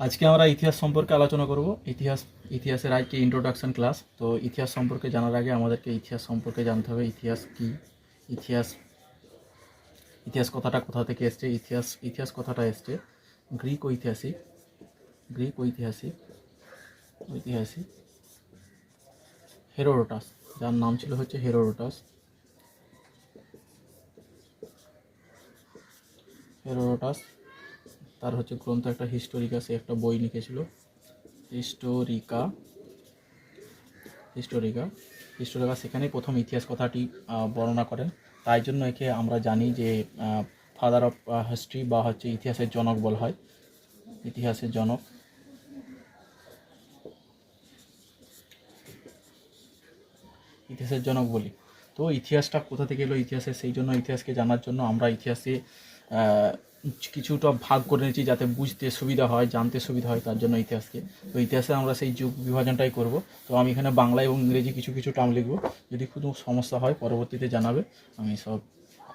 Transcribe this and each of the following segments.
আজকে আমরা ইতিহাস সম্পর্কে আলোচনা করব। ইতিহাস, ইতিহাসের আজকে ইন্ট্রোডাকশন ক্লাস তো ইতিহাস সম্পর্কে জানার আগে আমাদেরকে ইতিহাস সম্পর্কে জানতে হবে। ইতিহাস কি? ইতিহাস ইতিহাস কথাটা কোথা থেকে এসছে? ইতিহাস ইতিহাস কথাটা এসছে গ্রিক ঐতিহাসিক গ্রিক ঐতিহাসিক ঐতিহাসিক হেরোডোটাস যার নাম ছিল হচ্ছে হেরোডোটাস হেরোডোটাস তার হচ্ছে গ্রন্থ একটা হিস্টোরিকা সে একটা বই লিখেছিল। হিস্টোরিকা হিস্টোরিকা হিস্টোরিকা সেখানেই প্রথম ইতিহাস কথাটি বর্ণনা করেন। তাই জন্য একে আমরা জানি যে ফাদার অফ হিস্ট্রি বা হচ্ছে ইতিহাসের জনক বলা হয়। ইতিহাসের জনক। ইতিহাসের জনক বলি। তো ইতিহাসটা কোথা থেকে এলো ইতিহাসে সেই জন্য ইতিহাসকে জানার জন্য আমরা ইতিহাসে কিছুটা ভাগ করে নিয়েছি যাতে বুঝতে সুবিধা হয়, জানতে সুবিধা হয় তার জন্য ইতিহাসকে। তো ইতিহাসে আমরা সেই যুগ বিভাজনটাই করব। তো আমি এখানে বাংলা এবং ইংরেজি কিছু কিছু টার্ম লিখব। যদি কোনো সমস্যা হয়, পরবর্তীতে জানাবে। আমি সব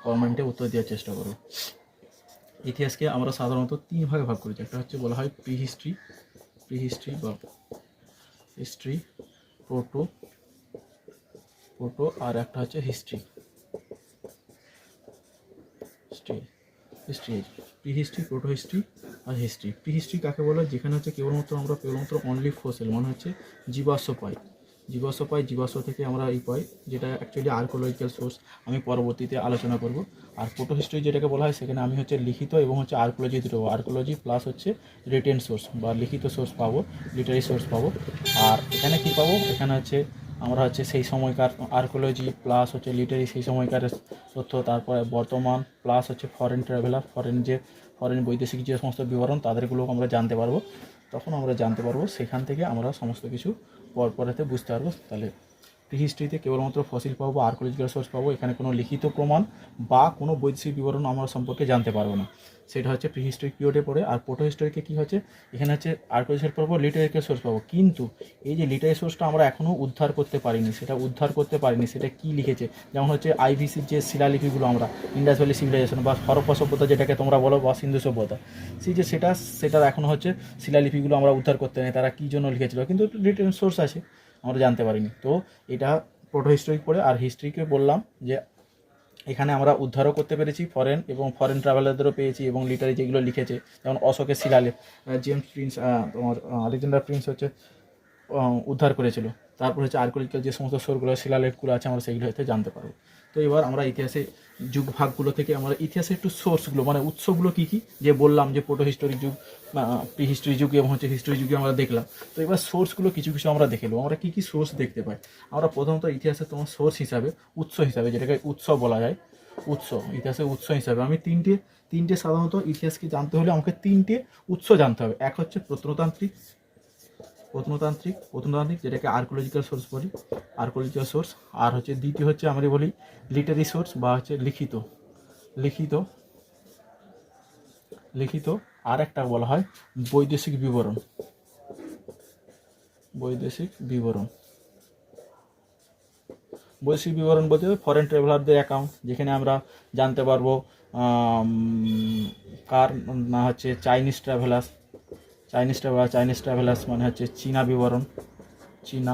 কমেন্টে উত্তর দেওয়ার চেষ্টা করব। ইতিহাসকে আমরা সাধারণত তিন ভাগে ভাগ করেছি। একটা হচ্ছে বলা হয় প্রি হিস্ট্রি প্রি হিস্ট্রি বা হিস্ট্রি প্রোটো প্রোটো আর একটা হচ্ছে history history history prehistory protohistory আর হিস্ট্রি প্রি হিস্ট্রি কাকে বলে? যেখানে হচ্ছে কেবলমাত্র আমরা কেবলমাত্র অনলি ফসিল মানে হচ্ছে জীবাশ্ম পাই। জীবাশ্ম পাই, জীবাশ্ম থেকে আমরা এই পাই, যেটা অ্যাকচুয়ালি আর্কোলজিক্যাল সোর্স আমি পরবর্তীতে আলোচনা করব। আর ফটো হিস্ট্রি যেটাকে বলা হয়, সেখানে আমি হচ্ছে লিখিত এবং হচ্ছে আর্কোলজি দুটো আর্কোলজি প্লাস হচ্ছে রিটেন সোর্স বা লিখিত সোর্স পাবো লিটারি সোর্স পাবো। আর এখানে কী পাবো? এখানে হচ্ছে আমরা হচ্ছে সেই সময়কার আর্কোলজি প্লাস হচ্ছে লিটারি সেই সময়কার তথ্য, তারপরে বর্তমান প্লাস হচ্ছে ফরেন ট্রাভেলার ফরেন যে ফরেন বৈদেশিক যে সমস্ত বিবরণ তাদেরগুলো আমরা জানতে পারব। তখন আমরা জানতে পারব, সেখান থেকে আমরা সমস্ত কিছু পরপরেতে বুঝতে পারব। তাহলে হিস্ট্রিতে কেবলমাত্র ফসিল পাবো আর্কোলজিক্যাল সোর্স পাবো, এখানে কোনো লিখিত প্রমাণ বা কোনো বৈদেশিক বিবরণ আমরা সম্পর্কে জানতে পারব না। সেটা হচ্ছে প্রি হিস্ট্রিক পিরিয়ডে পড়ে, আর প্রোটো হিস্টোরিকে কী হচ্ছে? এখানে হচ্ছে আর্কোলজিক্যাল পাবো লিটারিক্যাল সোর্স পাবো। কিন্তু এই যে লিটারি সোর্সটা আমরা এখনও উদ্ধার করতে পারিনি, সেটা উদ্ধার করতে পারিনি, সেটা কী লিখেছে? যেমন হচ্ছে আইভিসির যে শিলালিপিগুলো আমরা ইন্ডাস ভ্যালি সিভিলাইজেশন বা হরপ্পা সভ্যতা যেটাকে তোমরা বলো বা সিন্ধু সভ্যতা, সেই যে সেটা, সেটার এখনও হচ্ছে শিলালিপিগুলো আমরা উদ্ধার করতে নেই, তারা কী জন্য লিখেছিল? কিন্তু রিটেন সোর্স আছে। আমরা জানতে পারিনি। তো এটা প্রোটো হিস্ট্রিক পড়ে, আর হিস্ট্রিকে বললাম যে এখানে আমরা উদ্ধারও করতে পেরেছি ফরেন এবং ফরেন ট্রাভেলারদেরও পেয়েছি এবং লিটারি যেগুলো লিখেছে, যেমন অশোকের শিলালে জেমস প্রিন্স তোমার আলেকজান্ডার প্রিন্স হচ্ছে উদ্ধার করেছিল। তারপর হচ্ছে আর্কোলজিক্যাল যে সমস্ত সোরগুলো শিলালেখগুলো আছে, আমরা সেগুলো হয়তো জানতে পারব। তো এবার আমরা ইতিহাসে যুগ ভাগগুলো থেকে আমরা ইতিহাসের একটু সোর্সগুলো মানে উৎসগুলো কী কী? যে বললাম যে প্রোটো হিস্টোরিক যুগ প্রি হিস্ট্রি যুগ এবং হচ্ছে হিস্ট্রি যুগে আমরা দেখলাম। তো এবার সোর্সগুলো কিছু কিছু আমরা দেখে নেব। আমরা কী কী সোর্স দেখতে পাই? আমরা প্রথমত ইতিহাসে তোমার সোর্স হিসাবে, উৎস হিসাবে যেটাকে উৎস বলা যায়, উৎস, ইতিহাসের উৎস হিসাবে। আমি তিনটে তিনটে সাধারণত ইতিহাসকে জানতে হলে আমাকে তিনটে উৎস জানতে হবে। এক হচ্ছে প্রত্নতান্ত্রিক প্রত্নতান্ত্রিক প্রত্নতান্ত্রিক, যেটাকে আর্কোলজিক্যাল সোর্স বলি আর্কোলজিক্যাল সোর্স আর হচ্ছে দ্বিতীয় হচ্ছে আমরা বলি লিটারি সোর্স বা হচ্ছে লিখিত। লিখিত লিখিত আর একটা বলা হয় বৈদেশিক বিবরণ। বৈদেশিক বিবরণ। বৈদেশিক বিবরণ বলতে ফরেন ট্রাভেলারদের অ্যাকাউন্ট যেখানে আমরা জানতে পারব কার না হচ্ছে Chinese travellers Chinese traveller Chinese travellers মানে হচ্ছে চীনা বিবরণ চীনা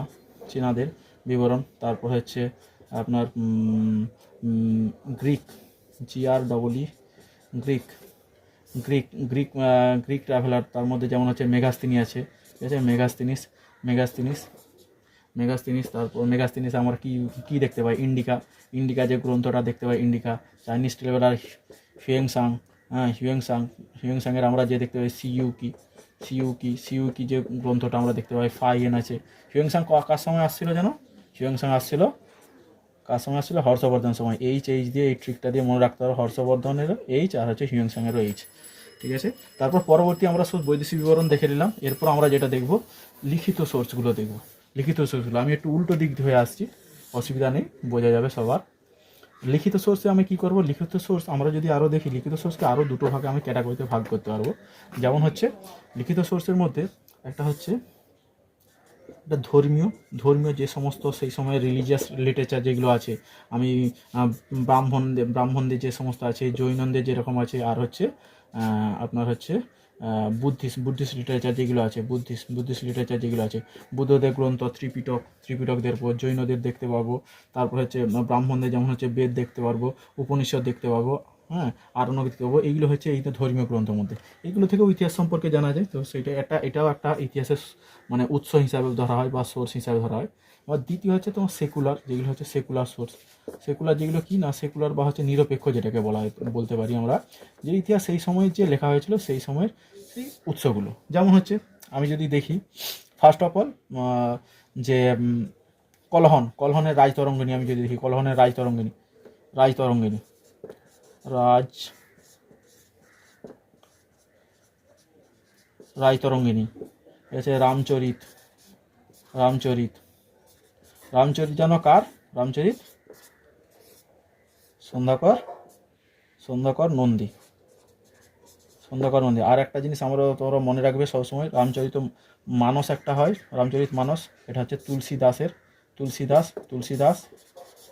চীনাদের বিবরণ তারপর হচ্ছে আপনার Greek GR double E Greek Greek Greek ah, Greek traveller তার মধ্যে যেমন হচ্ছে মেগাস্তিনি আছে ঠিক আছে? মেগাস্তিনিস মেগাস্তিনিস মেগাস্তিনিস তারপর মেগাস্তিনিস আমরা কি কি দেখতে পাই? ইন্ডিকা ইন্ডিকা যে গ্রন্থটা দেখতে পাই Indica. Chinese traveller Hiuen Tsang হ্যাঁ হিউংসাং হিউংসাংয়ের আমরা যে দেখতে পাই সিইউকি সিইউকি সিইউকি যে গ্রন্থটা আমরা দেখতে পাই ফাইয়েন আছে। হিউংসাং কার সময় আসছিল যেন? হিউংসাং আসছিল? কার সময় আসছিল? হর্ষবর্ধন সময়। এইচ এইচ দিয়ে এই ট্রিকটা দিয়ে মনে রাখতে হবে, হর্ষবর্ধনের এইচ আর হচ্ছে হিউংসাংয়েরও এইচ ঠিক আছে? তারপর পরবর্তী আমরা শুধু বৈদেশিক বিবরণ দেখে নিলাম। এরপর আমরা যেটা দেখব, লিখিত সোর্সগুলো দেখব। লিখিত সোর্সগুলো আমি একটু উল্টো দিক হয়ে আসছি। অসুবিধা নেই, বোঝা যাবে সবার। লিখিত সোর্সে আমি কি করব? লিখিত সোর্স আমরা যদি আরও দেখি, লিখিত সোর্সকে আরও দুটো ভাগে আমি ক্যাটাগরিতে ভাগ করতে পারব। যেমন হচ্ছে, লিখিত সোর্সের মধ্যে একটা হচ্ছে একটা ধর্মীয় ধর্মীয় যে সমস্ত সেই সময় রিলিজিয়াস লিটারেচার যেগুলো আছে, আমি ব্রাহ্মণদের ব্রাহ্মণদের যে সমস্ত আছে, জৈনদের যেরকম আছে, আর হচ্ছে আপনার হচ্ছে বুদ্ধিস্ট বুদ্ধিস্ট লিটারেচার যেগুলো আছে, বুদ্ধিস্ট বুদ্ধিস্ট লিটারেচার যেগুলো আছে, বুদ্ধদের গ্রন্থ, ত্রিপিটক, ত্রিপিটকদের পর জৈনদের দেখতে পাবো, তারপর হচ্ছে ব্রাহ্মণদের যেমন হচ্ছে বেদ দেখতে পারব, উপনিষদ দেখতে পাবো হ্যাঁ আরণ্য দেখতে পাবো, এইগুলো হচ্ছে এই ধর্মীয় গ্রন্থের মধ্যে। এগুলো থেকেও ইতিহাস সম্পর্কে জানা যায়, তো সেটা একটা, এটাও একটা ইতিহাসের মানে উৎস হিসাবে ধরা হয় বা সোর্স হিসাবে ধরা হয়। আর দ্বিতীয় হচ্ছে তোমার সেকুলার যেগুলো হচ্ছে সেকুলার সোর্স সেকুলার যেগুলো কি না সেকুলার বা হচ্ছে নিরপেক্ষ যেটাকে বলা হয়, বলতে পারি আমরা। যে ইতিহাস সেই সময় যে লেখা হয়েছিল, সেই সময়ের সেই উৎসগুলো। যেমন হচ্ছে, আমি যদি দেখি ফার্স্ট অফ অল যে কলহন, কলহনের রাজ তরঙ্গিনী আমি যদি দেখি, কলহনের রাজ তরঙ্গিনী রাজ রায় তরঙ্গিনী আছে রামচরিত রামচরিত রামচরিত জানো কার রামচরিত, সন্ধ্যাকর সন্ধ্যাকর নন্দী সন্ধ্যাকর নন্দী। আর একটা জিনিস আমরা তোমরা মনে রাখবে সবসময়, রামচরিত মানস একটা হয়, রামচরিত মানস, এটা হচ্ছে তুলসী দাসের তুলসী দাস তুলসী দাস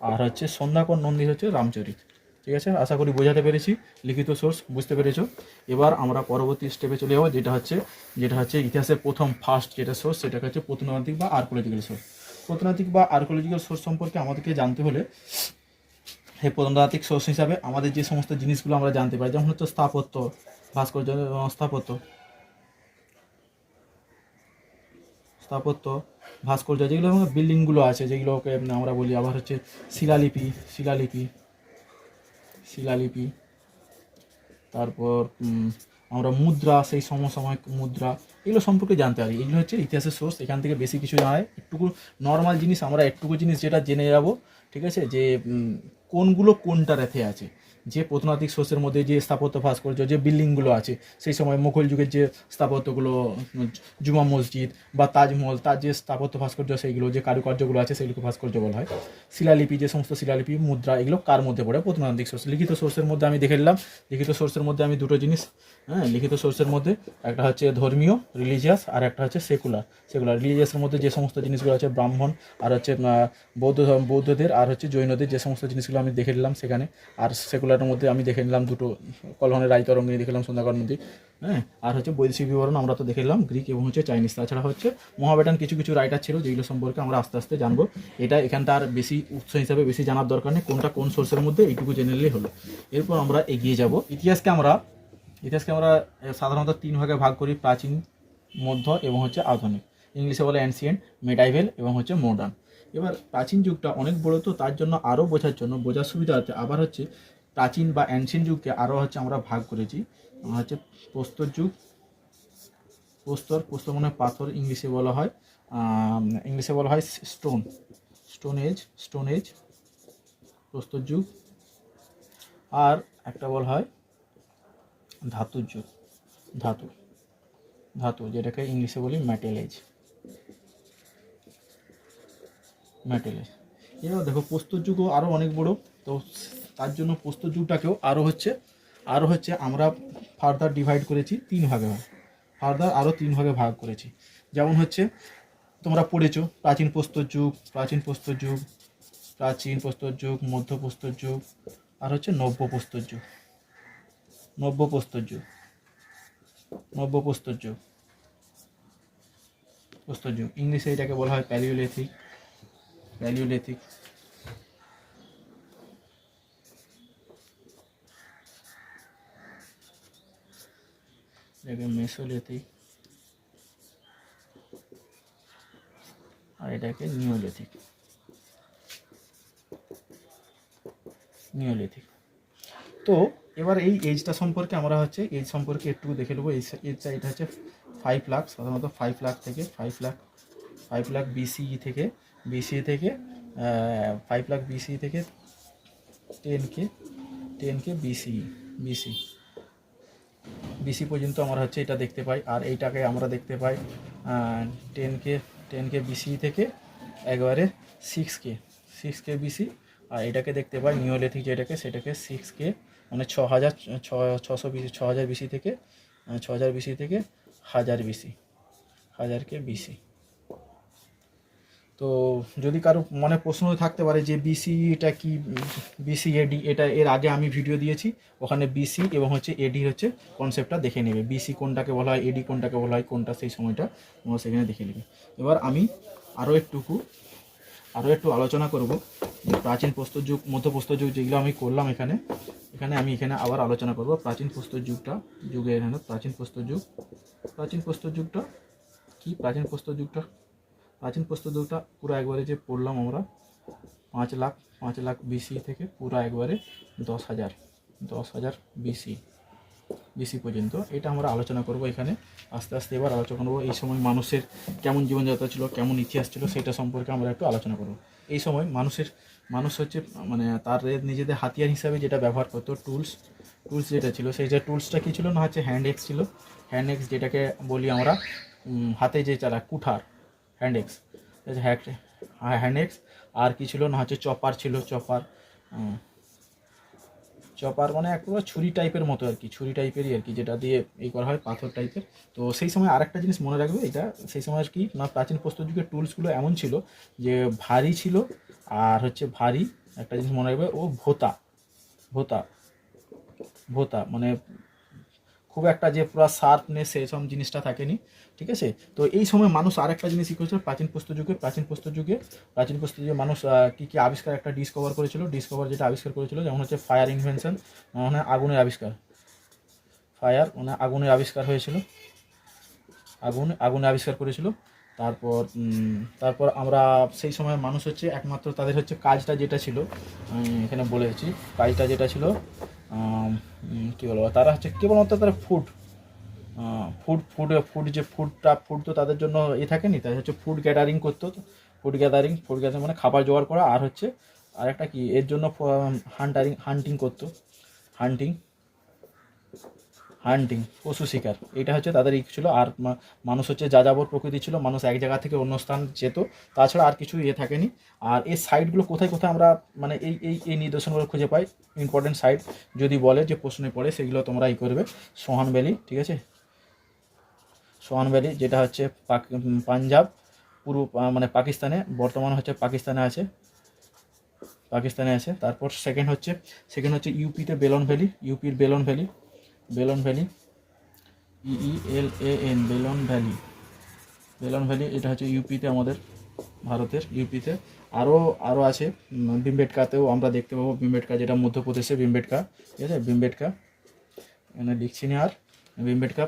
আর হচ্ছে সন্ধ্যাকর নন্দী হচ্ছে রামচরিত। ঠিক আছে? আশা করি বোঝাতে পেরেছি, লিখিত সোর্স বুঝতে পেরেছ। এবার আমরা পরবর্তী স্টেপে চলে যাব, যেটা হচ্ছে যেটা হচ্ছে ইতিহাসের প্রথম ফার্স্ট যেটা সোর্স সেটা হচ্ছে প্রত্নতাত্ত্বিক বা আর্কোলজিক্যাল সোর্স প্রত্নতাত্ত্বিক বা আর্কোলজিক্যাল সোর্স সম্পর্কে আমাদেরকে জানতে হলে এই প্রত্নতাত্ত্বিক সোর্স হিসাবে আমাদের যে সমস্ত জিনিসগুলো আমরা জানতে পারি, যেমন হচ্ছে স্থাপত্য, ভাস্কর্য, স্থাপত্য। স্থাপত্য, ভাস্কর্য, যেগুলো বিল্ডিংগুলো আছে, যেগুলোকে আমরা বলি আবার হচ্ছে শিলালিপি শিলালিপি শিলালিপি। তারপর আমরা মুদ্রা, সেই সমসাময়িক মুদ্রা এগুলো সম্পর্কে জানতে পারি এগুলো হচ্ছে ইতিহাসের সোর্স এখান থেকে বেশি কিছু হয়। একটুকু নর্মাল জিনিস, আমরা একটুকু জিনিস যেটা জেনে যাব, ঠিক আছে? যে কোনগুলো কোনটা রেথে আছে। যে প্রত্নতাত্ত্বিক সোর্সের মধ্যে যে স্থাপত্য ভাস্কর্য, যে বিল্ডিংগুলো আছে, সেই সময় মুঘল যুগের যে স্থাপত্যগুলো, জুমা মসজিদ বা তাজমহল, তার যে স্থাপত্য ভাস্কর্য সেইগুলো, যে কারুকার্যগুলো আছে সেগুলোকে ভাস্কর্য বলা হয়। শিলালিপি, যে সমস্ত শিলালিপি, মুদ্রা, এগুলো কার মধ্যে পড়ে? প্রত্নতান্ত্রিক সোর্স লিখিত সোর্সের মধ্যে আমি দেখে নিলাম। লিখিত সোর্সের মধ্যে আমি দুটো জিনিস হ্যাঁ লিখিত সোর্সের মধ্যে একটা হচ্ছে ধর্মীয় রিলিজিয়াস আর একটা হচ্ছে সেকুলার সেকুলার রিলিজিয়াসের মধ্যে যে সমস্ত জিনিসগুলো আছে, ব্রাহ্মণ, আর হচ্ছে বৌদ্ধ, বৌদ্ধদের, আর হচ্ছে জৈনদের যে সমস্ত জিনিসগুলো আমি দেখে নিলাম সেখানে। আর সেকুলারের মধ্যে আমি দেখে নিলাম দুটো কলহনের রায়তরঙ্গিনী দেখে নিলাম সন্ধ্যাকর নদী। হ্যাঁ আর হচ্ছে বৈদেশিক বিবরণ আমরা তো দেখে নিলাম, গ্রিক এবং হচ্ছে চাইনিজ। তাছাড়া হচ্ছে মহাবেটান কিছু কিছু রাইটার ছিল যেগুলো সম্পর্কে আমরা আস্তে আস্তে জানব। এটা এখানটা আর বেশি উৎস হিসাবে বেশি জানার দরকার নেই, কোনটা কোন সোর্সের মধ্যে, এইটুকু জেনে নিলেই হলো। এরপর আমরা এগিয়ে যাব। ইতিহাসকে আমরা ইতিহাসকে আমরা সাধারণত তিন ভাগে ভাগ করি, প্রাচীন, মধ্য এবং হচ্ছে আধুনিক। ইংলিশে বলে অ্যানসিয়েন্ট মেডাইভেল এবং হচ্ছে মডার্ন এবার প্রাচীন যুগটা অনেক বড় তো, তার জন্য আরও বোঝার জন্য, বোঝার সুবিধার্থে আবার হচ্ছে প্রাচীন বা অ্যানসিয়েন্ট যুগকে আরও হচ্ছে আমরা ভাগ করেছি। হচ্ছে প্রস্তর যুগ, প্রস্তর প্রস্তর মানে পাথর ইংলিশে বলা হয় ইংলিশে বলা হয় stone stone age stone age প্রস্তর যুগ, আর একটা বলা হয় ধাতুর যুগ, ধাতু ধাতু, যেটাকে ইংলিশে বলি ম্যাটেল এজ ম্যাটেল এজ এবার দেখো প্রস্তর যুগও আরও অনেক বড়, তো তার জন্য প্রস্তর যুগটাকেও আরও হচ্ছে আরও হচ্ছে আমরা ফার্দার ডিভাইড করেছি তিন ভাগে ভাগ। ফার্দার আরও তিন ভাগে ভাগ করেছি। যেমন হচ্ছে, তোমরা পড়েছো, প্রাচীন প্রস্তর যুগ, প্রাচীন প্রস্তর যুগ, প্রাচীন প্রস্তর যুগ, মধ্য প্রস্তর যুগ, আর হচ্ছে নব্য প্রস্তর যুগ। নব্য প্রস্তর যুগ। নব্য প্রস্তর যুগ। প্রস্তর যুগ। ইংলিশে এটাকে বলা হয় প্যালিওলিথিক প্যালিওলিথিক এটাকে মেসোলিথিক। আর এটাকে নিওলিথিক। নিওলিথিক। তো এবার এই এজটা সম্পর্কে আমরা হচ্ছে এজ সম্পর্কে একটু দেখে নেব। এই এটা হচ্ছে ফাইভ লাখ সাধারণত ফাইভ লাখ থেকে five lakh five lakh BCE থেকে বিসি থেকে ফাইভ লাখ বিসি থেকে ten K ten K BC BC BC পর্যন্ত আমরা হচ্ছে এটা দেখতে পাই। আর এইটাকে আমরা দেখতে পাই ten K ten K BC থেকে একবারে six K six K BC আর এটাকে দেখতে পাই নিওলিথিক যেটাকে, সেটাকে সিক্স কে মানে ছ হাজার ছশো বিসি ছ হাজার বিসি থেকে ছ হাজার বিসি থেকে হাজার বিসি হাজার কে বিসি তো যদি কারও মনে প্রশ্ন থাকতে পারে যে বিসি এটা কি বিসি এডি এটা এর আগে আমি ভিডিও দিয়েছি, ওখানে বিসি এবং হচ্ছে এডি হচ্ছে কনসেপ্টটা দেখে নেবে। বিসি কোনটাকে বলা হয় এডি কোনটাকে বলা হয়, কোনটা সেই সময়টা তোমরা সেখানে দেখে নেবে। এবার আমি আরও একটুকু আরও একটু আলোচনা করব যে প্রাচীন প্রস্তর যুগ, মধ্যপ্রস্তর যুগ যেগুলো আমি করলাম এখানে এখানে আমি এখানে আবার আলোচনা করব। প্রাচীন প্রস্তর যুগটা যুগে এখানে প্রাচীন প্রস্তর যুগ, প্রাচীন প্রস্তর যুগটা কি? প্রাচীন প্রস্তর যুগটা প্রাচীন প্রস্তর যুগটা পুরো একবারে যে পড়লাম আমরা, পাঁচ লাখ পাঁচ লাখ বিসি থেকে পুরো একবারে দশ হাজার দশ হাজার বিসি বিসি পর্যন্ত। এটা আমরা আলোচনা করব এখানে। আস্তে আস্তে এবার আলোচনা করব এই সময় মানুষের কেমন জীবনযাত্রা ছিল, কেমন ইতিহাস ছিল সেটা সম্পর্কে আমরা একটু আলোচনা করব। এই সময় মানুষের, মানুষ হচ্ছে মানে তার নিজেদের হাতিয়ার হিসাবে যেটা ব্যবহার করতো টুলস টুলস যেটা ছিল, সেই যে টুলসটা কী ছিল না, হচ্ছে হ্যান্ড এক্স ছিল। হ্যান্ড এক্স যেটাকে বলি আমরা হাতে যে চালা কুঠার হ্যান্ড এক্স হ্যান্ড এক্স আর কি ছিল না, হচ্ছে চপার ছিল চপার চপার মানে একেবারে ছুরি টাইপের মতো আর কি, ছুরি টাইপেরই আর কি, যেটা দিয়ে এই করা হয় পাথর টাইপের তো সেই সময় আরেকটা জিনিস মনে রাখবে, এটা সেই সময় আর কি, না, প্রাচীন প্রস্তর যুগের টুলসগুলো এমন ছিল যে ভারী ছিল আর হচ্ছে ভারী, একটা জিনিস মনে রাখবে, ও ভোতা ভোতা ভোতা মানে খুব একটা যে পুরো শার্পনেস সেসব জিনিসটা থাকেনি, ঠিক আছে? তো এই সময় মানুষ আরেকটা জিনিস কী করেছিল? প্রাচীন যুগে প্রাচীন যুগে প্রাচীন যুগে মানুষ কী কী আবিষ্কার একটা ডিসকভার করেছিল? ডিসকভার যেটা আবিষ্কার করেছিল, যেমন হচ্ছে ফায়ার ইনভেনশন মানে আগুনের আবিষ্কার। ফায়ার মানে আগুনের আবিষ্কার হয়েছিল। আগুন আগুনে আবিষ্কার করেছিল। তারপর তারপর আমরা সেই সময় মানুষ হচ্ছে একমাত্র তাদের হচ্ছে কাজটা যেটা ছিল এখানে বলেছি কাজটা যেটা ছিল কী বলব? তারা হচ্ছে কেবলমাত্র তারা ফুড ফুড ফুড ফুড যে ফুডটা ফুড তো তাদের জন্য এ থাকেনি, তাই হচ্ছে ফুড গ্যাদারিং করতো ফুড গ্যাদারিং ফুড গ্যাদারিং মানে খাবার জোগাড় করা, আর হচ্ছে আর একটা কি, এর জন্য হান্টারিং হান্টিং করতো। হান্টিং হান্টিং, পশু শিকার। এটা হচ্ছে তাদের ইক ছিল। আর মানুষ হচ্ছে যাযাবর প্রকৃতি ছিল। মানুষ এক জায়গা থেকে অন্য স্থান যেত। তাছাড়া আর কিছু ইয়ে থাকেনি। আর এই সাইটগুলো কোথায় কোথায় আমরা মানে এই এই এই নিদর্শনগুলো খুঁজে পাই? ইম্পর্টেন্ট সাইট যদি বলে যে প্রশ্নে পড়ে, সেগুলো তোমরা ই করবে। সোহান ভ্যালি, ঠিক আছে? সোহান ভ্যালি, যেটা হচ্ছে পাঞ্জাব, পূর্ব মানে পাকিস্তানে, বর্তমানে হচ্ছে পাকিস্তানে আছে। পাকিস্তানে আছে। তারপর সেকেন্ড হচ্ছে সেকেন্ড হচ্ছে ইউপিতে বেলন ভ্যালি। ইউপির Belan valley. Belan valley E L A N Belan valley. Belan valley এটা হচ্ছে ইউপিতে আমাদের ভারতের ইউপিতে। আরও আরও আছে উম, ভীমবেটকাতেও আমরা দেখতে পাবো ভীমবেটকা যেটা মধ্যপ্রদেশে ভীমবেটকা ঠিক আছে? ভীমবেটকা এখানে লিখছি না আর। ভীমবেটকা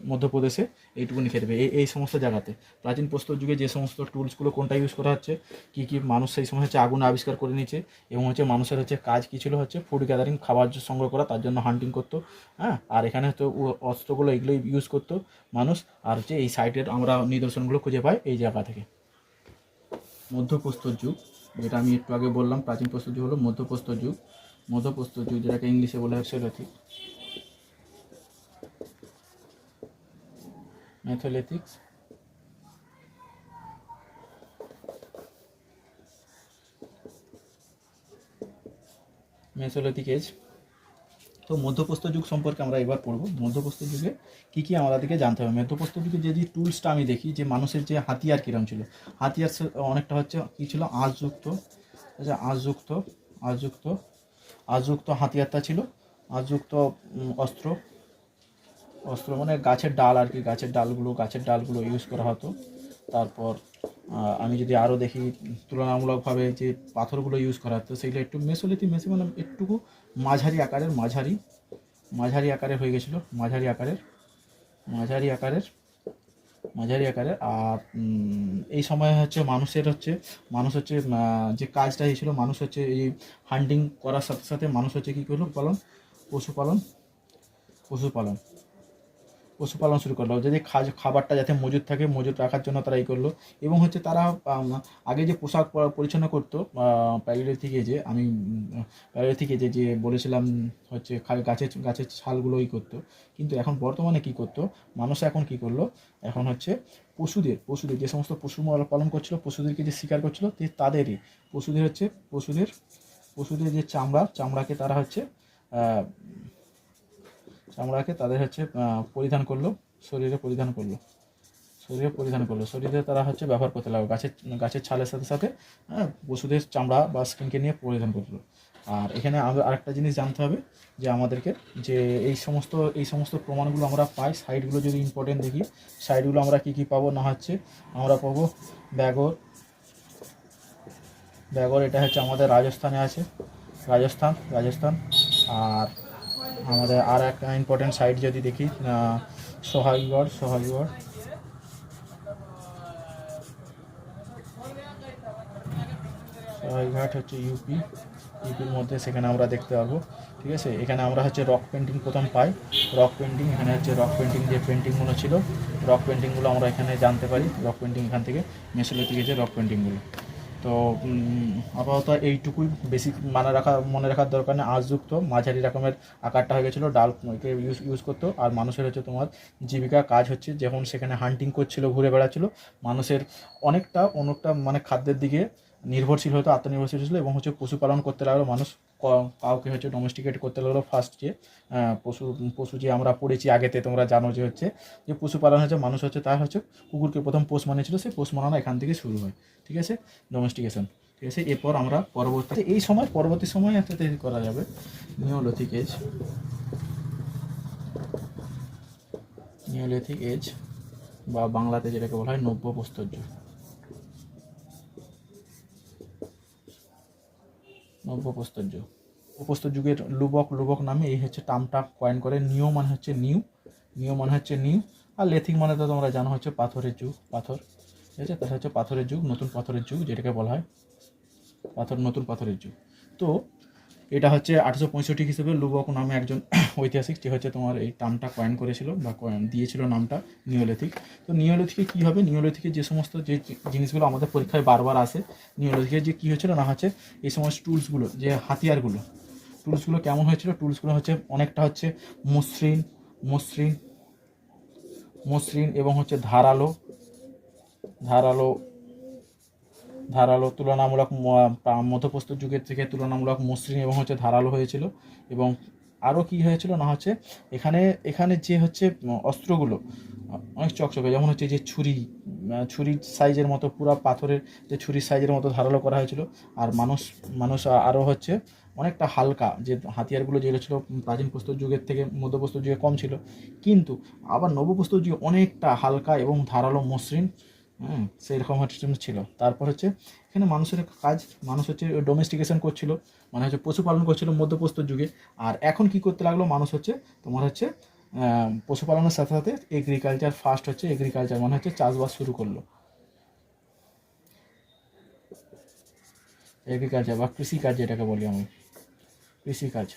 মধ্যপ্রদেশে। এইটুকুনি খেতে এই এই সমস্ত জায়গাতে। প্রাচীন প্রস্তর যুগে যে সমস্ত টুলসগুলো কোনটা ইউজ করা হচ্ছে, কী কী মানুষ সেই সময় হচ্ছে আগুন আবিষ্কার করে নিচ্ছে এবং হচ্ছে মানুষের হচ্ছে কাজ কী ছিল হচ্ছে ফুড গ্যাদারিং খাবার সংগ্রহ করা, তার জন্য হান্টিং করতো হ্যাঁ? আর এখানে হচ্ছে অস্ত্রগুলো এগুলো ইউজ করতো মানুষ। আর হচ্ছে এই সাইটের আমরা নিদর্শনগুলো খুঁজে পাই এই জায়গা থেকে। মধ্যপ্রস্তর যুগ, যেটা আমি একটু আগে বললাম, প্রাচীন প্রস্তর যুগ হলো মধ্যপ্রস্তর যুগ। মধ্যপ্রস্তর যুগ, যেটাকে ইংলিশে বলা হয় সেলোথিক। ম্যাথলেটিক্স মেসোলিথিক এজ তো মধ্যপ্রস্তর যুগ সম্পর্কে আমরা এবার পড়ব। মধ্যপ্রস্তর যুগে কী কী আমাদেরকে জানতে হবে? মধ্যপ্রস্তর যুগে যে যে টুলসটা আমি দেখি যে মানুষের যে হাতিয়ার কীরকম ছিল হাতিয়ার অনেকটা হচ্ছে কী ছিল? আঁশযুক্ত আচ্ছা আঁশযুক্ত আঁশযুক্ত আঁশযুক্ত হাতিয়ারটা ছিল আঁশযুক্ত উম, অস্ত্র অস্ত্র মানে গাছের ডাল আর কি, গাছের ডালগুলো গাছের ডালগুলো ইউজ করা হতো। তারপর আমি যদি আরও দেখি তুলনামূলকভাবে যে পাথরগুলো ইউজ করা হতো, সেগুলো একটু মেসোলিথি, মেসে মানে একটুকু মাঝারি আকারের, মাঝারি মাঝারি আকারের হয়ে গেছিল, মাঝারি আকারের মাঝারি আকারের মাঝারি আকারের। আর এই সময় হচ্ছে মানুষের হচ্ছে, মানুষ হচ্ছে যে কাজটা হয়েছিল, মানুষ হচ্ছে এই হান্টিং করার সাথে সাথে মানুষ হচ্ছে কী করল পালন? পশুপালন পশুপালন। পশুপালন শুরু করল। যদি খাবারটা যাতে মজুদ থাকে মজুদ রাখার জন্য তারা এই করল। এবং হচ্ছে তারা আগে যে পোশাক পরিচ্ছন্ন করতো প্যাগেলের থেকে যে, আমি প্যাগেলের থেকে যে যে বলেছিলাম হচ্ছে গাছের গাছের ছালগুলো ই করতো। কিন্তু এখন বর্তমানে কি করতো, মানুষ এখন কি করল, এখন হচ্ছে পশুদের পশুদের যে সমস্ত পশু পালন করছিল, পশুদেরকে যে শিকার করছিল তাদেরই, পশুদের হচ্ছে, পশুদের পশুদের যে চামড়া, চামড়াকে তারা হচ্ছে চামড়াকে তাদের হচ্ছে পরিধান করল, শরীরে পরিধান করল। শরীরে পরিধান করল। শরীরে তারা হচ্ছে ব্যবহার করতে লাগল। গাছের গাছের ছালের সাথে সাথে হ্যাঁ পশুদের চামড়া বা স্কিনকে নিয়ে পরিধান করল। আর এখানে আরেকটা জিনিস জানতে হবে, যে আমাদেরকে, যে এই সমস্ত এই সমস্ত প্রমাণগুলো আমরা পাই সাইডগুলো যদি ইম্পর্টেন্ট দেখি সাইডগুলো আমরা কি কি পাবো না হচ্ছে, আমরা পাবো ব্যাগর। ব্যাগর, এটা হচ্ছে আমাদের রাজস্থানে আছে। রাজস্থান রাজস্থান। আর আমাদের আর একটা ইম্পর্টেন্ট সাইট যদি দেখি আহ, সোহাগগড় সোহাগগড়। সোহাগঘাট হচ্ছে ইউপি ইউপির মধ্যে সেখানে আমরা দেখতে পাবো ঠিক আছে? এখানে আমরা হচ্ছে রক পেন্টিং প্রথম পাই। রক পেন্টিং এখানে হচ্ছে রক পেন্টিং যে পেন্টিংগুলো ছিল রক পেন্টিংগুলো আমরা এখানে জানতে পারি রক পেন্টিং এখান থেকে মেসোলিথিক যে রক পেন্টিংগুলো তো আপাতত এইটুকুই বেশি মানে রাখা, মনে রাখার দরকার নেই। আজযুক্ত মাঝারি রকমের আকারটা হয়ে গেছিল, ডাল ইউজ ইউজ করতো। আর মানুষের হচ্ছে তোমার জীবিকা কাজ হচ্ছে, যখন সেখানে হান্টিং করছিল, ঘুরে বেড়াচ্ছিলো, মানুষের অনেকটা অনেকটা মানে খাদ্যের দিকে নির্ভরশীল হতো আত্মনির্ভরশীল ছিল এবং হচ্ছে পশুপালন করতে লাগল মানুষ। কাউকে হচ্ছে ডোমেস্টিকেট করতে লাগল ফার্স্ট যে পশু পশু যে আমরা পড়েছি আগেতে, তোমরা জানো যে হচ্ছে, যে পশুপালন হচ্ছে, মানুষ হচ্ছে, তার হচ্ছে কুকুরকে প্রথম পোষ মানিয়েছিল সেই পোষ মানানো এখান থেকে শুরু হয়, ঠিক আছে? ডোমেস্টিকেশন ঠিক আছে? এরপর আমরা পরবর্তী, এই সময়, পরবর্তী সময় একটা তৈরি করা যাবে নিওলিথিক এজ নিওলিথিক এজ বা বাংলাতে যেটাকে বলা হয় নব্য প্রস্তর যুগ। যুগ। প্রস্তর যুগের লুবক লুবক নামে এই হচ্ছে টার্মটা কয়েন করে। নিও মানে হচ্ছে নিউ। নিও মানে হচ্ছে নিউ। আর লেথিক মানে তো তোমরা জানো হচ্ছে পাথরের যুগ, পাথর। ঠিক আছে? তাহলে হচ্ছে পাথরের যুগ, নতুন পাথরের যুগ, যেটাকে বলা হয় পাথর, নতুন পাথরের যুগ। তো এটা হচ্ছে আঠেরোশো পঁয়ষট্টি হিসেবে লুবক নামে একজন ঐতিহাসিক যে হচ্ছে তোমার এই টার্মটা কয়েন করেছিল বা কয়েন দিয়েছিল নামটা নিওলিথিক তো নিওলিথিকে কী হবে? নিওলিথিকে যে সমস্ত যে জিনিসগুলো আমাদের পরীক্ষায় বারবার আসে নিওলিথিকে যে কী হয়েছিল না হচ্ছে, এই সমস্ত টুলসগুলো যে হাতিয়ারগুলো টুলসগুলো কেমন হয়েছিল? টুলসগুলো হচ্ছে অনেকটা হচ্ছে মসৃণ মসৃণ মসৃণ এবং হচ্ছে ধারালো ধারালো ধারালো তুলনামূলক মধ্যপ্রস্তর যুগের থেকে তুলনামূলক মসৃণ এবং হচ্ছে ধারালো হয়েছিল এবং আরও কি হয়েছিল না হচ্ছে, এখানে এখানে যে হচ্ছে অস্ত্রগুলো, অনেক চকচকে, যেমন হচ্ছে যে ছুরি ছুরির সাইজের মতো পুরো পাথরের যে ছুরির সাইজের মতো ধারালো করা হয়েছিল আর মানুষ মানুষ আরও হচ্ছে অনেকটা হালকা, যে হাতিয়ারগুলো যেগুলো ছিল প্রাচীন প্রস্তর যুগের থেকে মধ্যপ্রস্তর যুগে কম ছিল, কিন্তু আবার নবপ্রস্তর যুগে অনেকটা হালকা এবং ধারালো মসৃণ হুম, সেই রকম হচ্ছে ছিল। তারপর হচ্ছে এখানে মানুষের কাজ, মানুষ হচ্ছে ডোমেস্টিকেশন করছিল মানে হচ্ছে পশুপালন করছিল মধ্যপ্রস্তর যুগে। আর এখন কি করতে লাগল? মানুষ হচ্ছে তোমার হচ্ছে পশুপালনের সাথে সাথে এগ্রিকালচার ফার্স্ট হচ্ছে এগ্রিকালচার মানে হচ্ছে চাষবাস শুরু করল। এগ্রিকালচার বা কৃষিকাজ যেটাকে বলি আমি। কৃষিকাজ।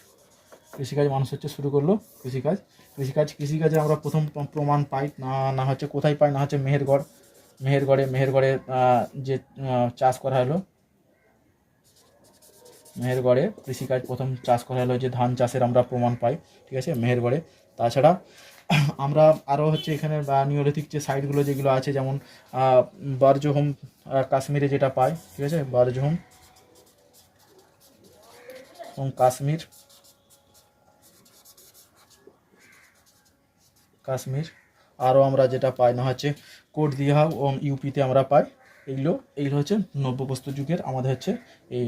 কৃষিকাজ মানুষ হচ্ছে শুরু করল, কৃষিকাজ। কৃষিকাজ, কৃষিকাজে আমরা প্রথম প্রমাণ পাই, না না হচ্ছে কোথায় পাই, না হচ্ছে মেহেরগড়। মেহেরগড়ে মেহেরগড়ে যে চাষ করা হলো মেহেরগড়ে কৃষিকাজ প্রথম চাষ করা হলো যে ধান চাষের আমরা প্রমাণ পাই, ঠিক আছে মেহেরগড়ে তাছাড়া আমরা আরও হচ্ছে এখানে নিওলিথিক যে সাইটগুলো যেগুলো আছে, যেমন বারজোহম কাশ্মীরে যেটা পাই ঠিক আছে, বারজোহম এবং কাশ্মীর কাশ্মীর আরও আমরা যেটা পাই, না হচ্ছে কোট দিহা ও ইউপিতে আমরা পাই, এইগুলো এইগুলো হচ্ছে নব্যপ্রস্তর যুগের আমাদের হচ্ছে এই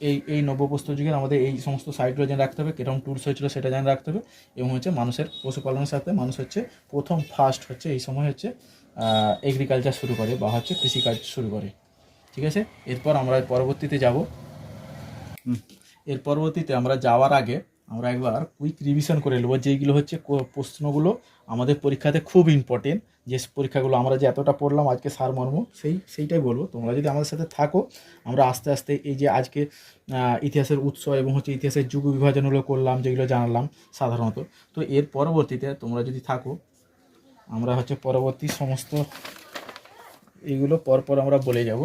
এই এই নব্যপ্রস্তর যুগের আমাদের এই সমস্ত সাইটগুলো জেনে রাখতে হবে, কীরকম টুলস হয়েছিল সেটা জেনে রাখতে হবে, এবং হচ্ছে মানুষের পশুপালনের সাথে মানুষ হচ্ছে প্রথম ফার্স্ট হচ্ছে এই সময় হচ্ছে এগ্রিকালচার শুরু করে বা হচ্ছে কৃষিকাজ শুরু করে, ঠিক আছে? এরপর আমরা পরবর্তীতে যাব। এর পরবর্তীতে আমরা যাওয়ার আগে আমরা একবার কুইক রিভিশন করে নেব। যেইগুলো হচ্ছে প্রশ্নগুলো আমাদের পরীক্ষাতে খুব ইম্পর্টেন্ট যে পরীক্ষাগুলো আমরা যে এতটা পড়লাম, আজকে সারমর্ম সেই, সেইটাই বলব। তোমরা যদি আমাদের সাথে থাকো, আমরা আস্তে আস্তে এই যে আজকে ইতিহাসের উৎস এবং হচ্ছে ইতিহাসের যুগ বিভাজনগুলো করলাম, যেগুলো জানালাম সাধারণত। তো এর পরবর্তীতে তোমরা যদি থাকো, আমরা হচ্ছে পরবর্তী সমস্ত এইগুলো পরপর আমরা বলে যাব।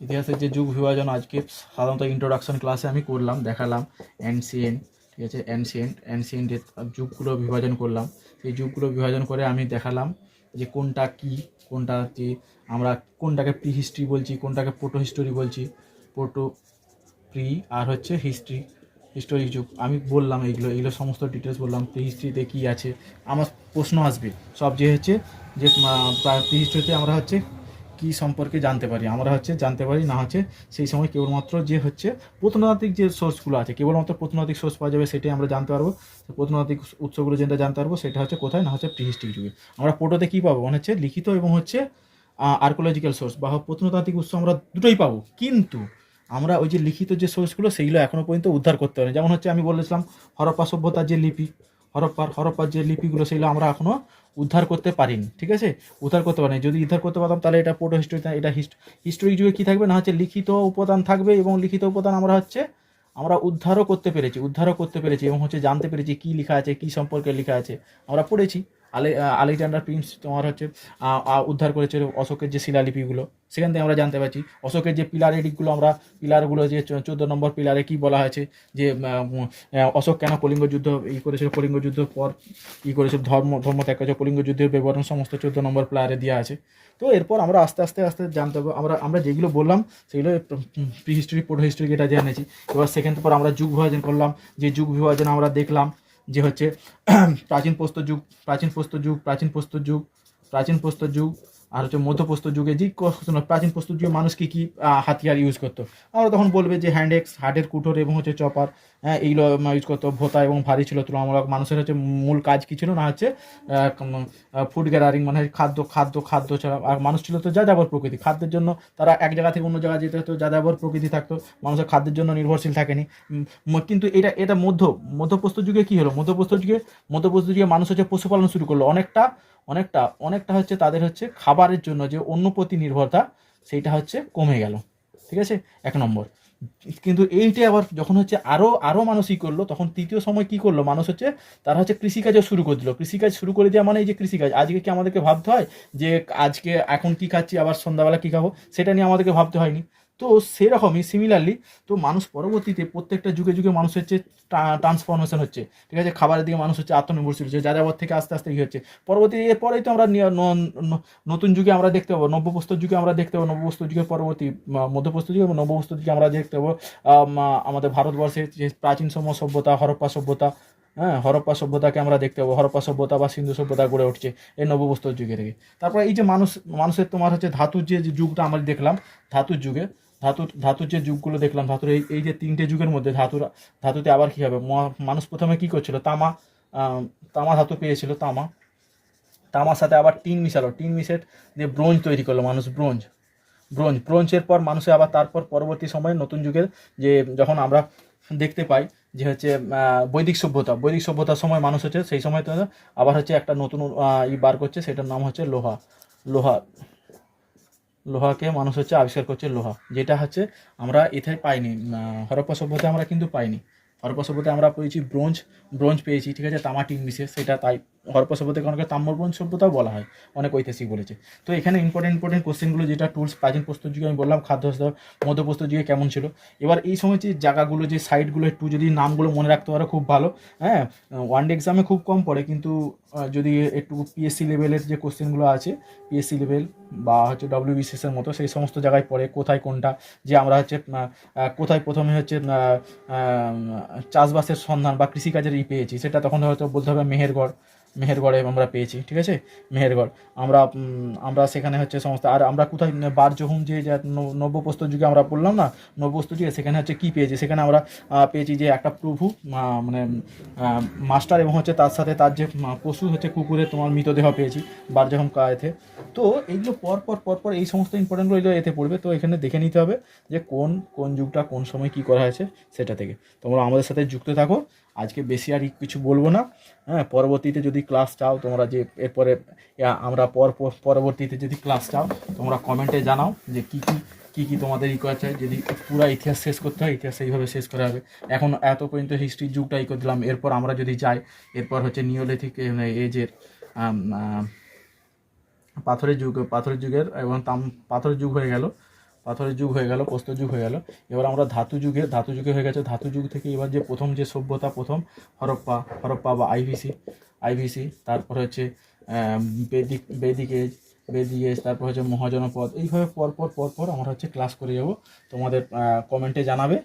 ইতিহাসের যে যুগ বিভাজন, আজকে সাধারণত ইন্ট্রোডাকশন ক্লাসে আমি করলাম, দেখালাম অ্যানসিয়েন্ট ঠিক আছে? অ্যানসিয়েন্ট অ্যানসিয়েন্টের যুগগুলো বিভাজন করলাম। সেই যুগগুলো বিভাজন করে আমি দেখালাম যে কোনটা কি, কোনটা যে আমরা কোনটাকে প্রি হিস্ট্রি বলছি, কোনটাকে প্রোটো হিস্টোরি বলছি প্রোটো প্রি আর হচ্ছে হিস্ট্রি হিস্টোরিক যুগ। আমি বললাম এইগুলো এইগুলো সমস্ত ডিটেলস বললাম প্রি হিস্ট্রিতে কী আছে, আমার প্রশ্ন আসবে। সব যে হচ্ছে যে প্রি হিস্ট্রিতে আমরা হচ্ছে কী সম্পর্কে জানতে পারি? আমরা হচ্ছে জানতে পারি, না হচ্ছে সেই সময় কেবলমাত্র যে হচ্ছে প্রত্নতাত্ত্বিক যে সোর্সগুলো আছে, কেবলমাত্র প্রত্নতাত্ত্বিক সোর্স পাওয়া যাবে সেটাই আমরা জানতে পারব। প্রত্নতাত্ত্বিক উৎসগুলো যেটা জানতে পারব সেটা হচ্ছে কোথায়, না হচ্ছে প্রিহিস্ট্রিক যুগে। আমরা পোটোতে কী পাবো? মানে হচ্ছে লিখিত এবং হচ্ছে আর্কোলজিক্যাল সোর্স বা প্রত্নতাত্ত্বিক উৎস আমরা দুটোই পাবো। কিন্তু আমরা ওই যে লিখিত যে সোর্সগুলো সেইগুলো এখনও পর্যন্ত উদ্ধার করতে পারি যেমন হচ্ছে আমি বলেছিলাম, হরপ্পা সভ্যতার যে লিপি হরপ্পার হরপ্পার যে লিপিগুলো সেগুলো আমরা এখনও উদ্ধার করতে পারিনি, ঠিক আছে? উদ্ধার করতে পারিনি। যদি উদ্ধার করতে পারতাম, তাহলে এটা পোটো হিস্টোরি এটা হিস্টোরিক যুগে কী থাকবে? না, হচ্ছে লিখিত উপাদান থাকবে এবং লিখিত উপাদান আমরা হচ্ছে, আমরা উদ্ধারও করতে পেরেছি, উদ্ধারও করতে পেরেছি এবং হচ্ছে জানতে পেরেছি কী লেখা আছে, কী সম্পর্কে লেখা আছে। আমরা পড়েছি। আলে আলেকজান্ডার প্রিন্স তোমার হচ্ছে উদ্ধার করেছিল অশোকের যে শিলালিপিগুলো। সেখান থেকে আমরা জানতে পারছি, অশোকের যে পিলারের দিকগুলো আমরা, পিলারগুলো যে চোদ্দ নম্বর পিলারে কি বলা হয়েছে, যে অশোক কেন কলিঙ্গ যুদ্ধ ই করেছিল, কলিঙ্গ যুদ্ধ পর ই করেছিল, ধর্ম ধর্ম ত্যাগ করেছে কলিঙ্গ যুদ্ধের বিবরণ সমস্ত চোদ্দ নম্বর পিলারে দেওয়া আছে। তো এরপর আমরা আস্তে আস্তে আস্তে জানতে পারব, আমরা আমরা যেগুলো বললাম, সেগুলো প্রি হিস্ট্রি পোটো হিস্ট্রি এটা জেনেছি। এবার সেকেন্ড পর আমরা যুগ বিভাজন করলাম, যে যুগ বিভাজন আমরা দেখলাম যে হচ্ছে প্রাচীন প্রস্তর যুগ প্রাচীন প্রস্তর যুগ প্রাচীন প্রস্তর যুগ প্রাচীন প্রস্তর যুগ আর হচ্ছে মধ্যপ্রস্তর যুগে যে প্রাচীন প্রস্তর যুগে মানুষ কী কী হাতিয়ার ইউজ করতো? আমরা তখন বলবে যে হ্যান্ড এক্স হার্টের কুটোর এবং হচ্ছে চপার হ্যাঁ এইগুলো ইউজ করতো। ভোতা এবং ভারী ছিল, তুলনামূলক মানুষের হচ্ছে মূল কাজ কী ছিল না হচ্ছে ফুড গ্যাদারিং মানে খাদ্য খাদ্য খাদ্য ছাড়া আর মানুষ ছিল তো যা যাবর প্রকৃতি। খাদ্যের জন্য তারা এক জায়গা থেকে অন্য জায়গায় যেতে হতো যা যাবর প্রকৃতি থাকতো, মানুষের খাদ্যের জন্য নির্ভরশীল থাকেনি। কিন্তু এটা এটা মধ্য মধ্যপ্রস্তর যুগে কী হলো? মধ্যপ্রস্তর যুগে মধ্যপ্রস্তর যুগে মানুষ হচ্ছে পশুপালন শুরু করল। অনেকটা অনেকটা অনেকটা হচ্ছে তাদের হচ্ছে খাবারের জন্য যে অন্য প্রতি নির্ভরতা সেইটা হচ্ছে কমে গেল। ঠিক আছে? এক নম্বর। কিন্তু এইটা আবার যখন হচ্ছে আরও আরও মানুষ ই করল, তখন তৃতীয় সময় কি করল? মানুষ হচ্ছে, তারা হচ্ছে কৃষিকাজও শুরু করে দিল। কৃষিকাজ শুরু করে দেওয়া মানে এই যে কৃষিকাজ। আজকে কি আমাদেরকে ভাবতে হয় যে আজকে এখন কি খাচ্ছি, আবার সন্ধ্যাবেলা কি খাব? সেটা নিয়ে আমাদেরকে ভাবতে হয়নি। তো সেরকমই সিমিলারলি তো মানুষ পরবর্তীতে প্রত্যেকটা যুগে যুগে মানুষ হচ্ছে ট্রান্সফরমেশন হচ্ছে। ঠিক আছে? খাবারের দিকে মানুষ হচ্ছে আত্মনির্ভরশীল হচ্ছে যাযাবর থেকে আস্তে আস্তে কী হচ্ছে। পরবর্তী এরপরেই তো আমরা নতুন যুগে আমরা দেখতে পাবো, নব্যপ্রস্তর যুগে আমরা দেখতে পাবো, নব্যপ্রস্তর যুগের পরবর্তী মধ্যপ্রস্তর যুগে এবং নব্যপ্রস্তর যুগে আমরা দেখতে পাবো আমাদের ভারতবর্ষের যে প্রাচীন সময় সভ্যতা, হরপ্পা সভ্যতা হ্যাঁ? হরপ্পা সভ্যতাকে আমরা দেখতে পাবো, হরপ্পা সভ্যতা বা সিন্ধু সভ্যতা গড়ে উঠছে এই নবপ্রস্তর যুগে থেকে। তারপরে এই যে মানুষ, মানুষের তোমার হচ্ছে ধাতুর যে যুগটা আমরা দেখলাম, ধাতুর যুগে ধাতুর ধাতুর যে যুগগুলো দেখলাম, ধাতুর এই এই যে তিনটে যুগের মধ্যে ধাতুর, ধাতুতে আবার কী হবে? মানুষ প্রথমে কী করছিল? তামা তামা ধাতু পেয়েছিল, তামা। তামার সাথে আবার টিন মিশালো। টিন মিশে দিয়ে ব্রোঞ্জ তৈরি করল মানুষ, ব্রোঞ্জ। ব্রোঞ্জ, ব্রোঞ্জের পর মানুষে আবার তারপর পরবর্তী সময়ে নতুন যুগের যে, যখন আমরা দেখতে পাই যে হচ্ছে বৈদিক সভ্যতা, বৈদিক সভ্যতার সময় মানুষ হচ্ছে, সেই সময় আবার হচ্ছে একটা নতুন ই বার করছে, সেটার নাম হচ্ছে লোহা। লোহা লোহাকে মানুষ হচ্ছে আবিষ্কার করছে লোহা, যেটা হচ্ছে আমরা এতে পাইনি হরপ্পা সভ্যতায় আমরা কিন্তু পাইনি। হরপ্পা সভ্যতায় আমরা পেয়েছি ব্রোঞ্জ ব্রোঞ্জ পেয়েছি, ঠিক আছে তামাটি মিশে সেটা তাই হরপ্পা সভ্যতাকে ব্রোঞ্জ সভ্যতাও বলা হয়, অনেক ঐতিহাসিক বলেছে। তো এখানে ইম্পর্টেন্ট ইম্পর্টেন্ট কোশ্চেনগুলো যেটা টুলস প্রাচীন প্রস্তুত যুগে আমি বললাম, খাদ্য মধ্য প্রস্তুত যুগে কেমন ছিল? এবার এই সময় যে জায়গাগুলো, যে সাইটগুলো একটু যদি নামগুলো মনে রাখতে পারো, খুব ভালো। হ্যাঁ ওয়ান ডে এক্সামে খুব কম পড়ে, কিন্তু যদি একটু পিএসসি লেভেলের যে কোশ্চেনগুলো আছে পিএসসি লেভেল বা হচ্ছে ডব্লিউবিসিএস এর মতো, সেই সমস্ত জায়গায় পড়ে, কোথায় কোনটা, যে আমরা হচ্ছে কোথায় প্রথমে হচ্ছে চাষবাসের সন্ধান বা কৃষিকাজের ই পেয়েছি, সেটা তখন হয়তো বলতে হবে মেহেরগড় মেহেরগড়ে আমরা পেয়েছি, ঠিক আছে? মেহেরগড়। আমরা আমরা সেখানে হচ্ছে সমস্ত, আর আমরা কোথায় বারজহুম যে যে ন- নব্যপ্রস্তর যুগে আমরা বললাম না, নব্যপ্রস্তর যুগে সেখানে হচ্ছে কি পেয়েছি? সেখানে আমরা পেয়েছি যে একটা প্রভু মানে মাস্টার এবং হচ্ছে তার সাথে তার যে পশু হচ্ছে কুকুরে তোমার মৃতদেহ পেয়েছি বারজহুম কায়েতে। তো এইগুলো পরপর পর পর পর এই সমস্ত ইম্পর্টেন্টগুলো এগুলো এতে পড়বে, তো এখানে দেখে নিতে হবে যে কোন কোন যুগটা কোন সময় কি করা হয়েছে সেটা থেকে। তোমরা আমাদের সাথে যুক্ত থাকো আজকে বেশি আর কিছু বলব না। হ্যাঁ পরবর্তীতে যদি ক্লাস চাও, তোমরা যে এরপরে আমরা পর, পর- পরবর্তীতে যদি ক্লাস চাও, তোমরা কমেন্টে জানাও যে কী কী কী কী তোমাদের ই করা চাই যদি পুরো ইতিহাস শেষ করতে হয়, ইতিহাস এইভাবে শেষ করা হবে। এখন এত পর্যন্ত হিস্ট্রির যুগটা ই করে দিলাম। এরপর আমরা যদি যাই, এরপর হচ্ছে নিওলিথিক এজের পাথরের যুগ, পাথরের যুগের এবং তাম, পাথরের যুগ হয়ে গেল। পাথরের যুগ হয়ে গেল, প্রস্তর যুগ হয়ে গেল। এবার আমরা ধাতু যুগে ধাতু যুগে হয়ে গেছে। ধাতু যুগ থেকে এবার যে প্রথম যে সভ্যতা, প্রথম হরপ্পা হরপ্পা বা আইভিসি আইভিসি, তারপর হচ্ছে বেদিক বেদিক এজ বেদিক এজ তারপর হচ্ছে মহাজনপদ, এইভাবে পরপর পর পর পর আমরা হচ্ছে ক্লাস করে যাব। তোমাদের কমেন্টে জানাবে।